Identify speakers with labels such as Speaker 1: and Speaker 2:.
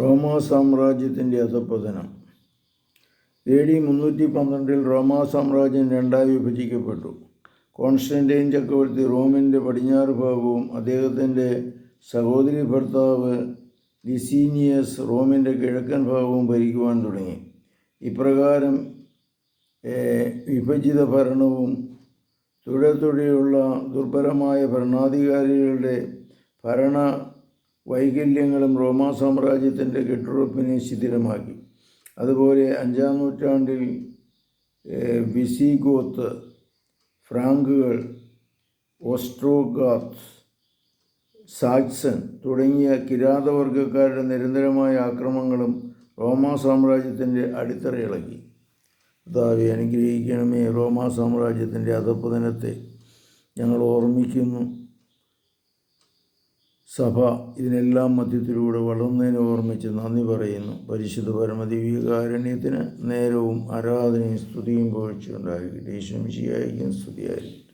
Speaker 1: റോമാ സാമ്രാജ്യത്തിന്റെ അധപ്പതനം A D മുന്നൂറ്റി പന്ത്രണ്ടിൽ റോമാ സാമ്രാജ്യം രണ്ടായി വിഭജിക്കപ്പെട്ടു. കോൺസ്റ്റന്റൈൻ ചക്രവർത്തി റോമിന്റെ പടിഞ്ഞാറ് ഭാഗവും അദ്ദേഹത്തിന്റെ സഹോദരി ഭർത്താവ് ലിസീനിയസ് റോമിന്റെ കിഴക്കൻ ഭാഗവും ഭരിക്കുവാൻ തുടങ്ങി. ഇപ്രകാരം വിഭജിത ഭരണവും തുടരെത്തുടരെയുള്ള ദുർബലമായ ഭരണാധികാരികളുടെ ഭരണ വൈകല്യങ്ങളും റോമാ സാമ്രാജ്യത്തിന്റെ കെട്ടുറപ്പിനെ ശിഥിലമാക്കി. അതുപോലെ അഞ്ചാം നൂറ്റാണ്ടിൽ വിസിഗോത്ത് ഫ്രാങ്കുകൾ ഓസ്ട്രോഗാത്ത് സാക്സൺ തുടങ്ങിയ കിരാതവർഗക്കാരുടെ നിരന്തരമായ ആക്രമണങ്ങളും റോമാ സാമ്രാജ്യത്തിന്റെ അടിത്തറ ഇളക്കി കർത്താവെ അനുഗ്രഹിക്കണമേ റോമാ സാമ്രാജ്യത്തിന്റെ അധപ്പതനത്തെ ഞങ്ങൾ ഓർമ്മിക്കുന്നു. സഭ ഇതിനെല്ലാം മധ്യത്തിലൂടെ വളർന്നതിനെ ഓർമ്മിച്ച് നന്ദി പറയുന്നു. പരിശുദ്ധ പരമദിവ്യകാരുണ്യത്തിന് നേരവും ആരാധനയും സ്തുതിയും പോഴ്ചയുണ്ടായിരിക്കട്ടെ ഈശ്വംശിയായിരിക്കും സ്തുതിയായിരിക്കും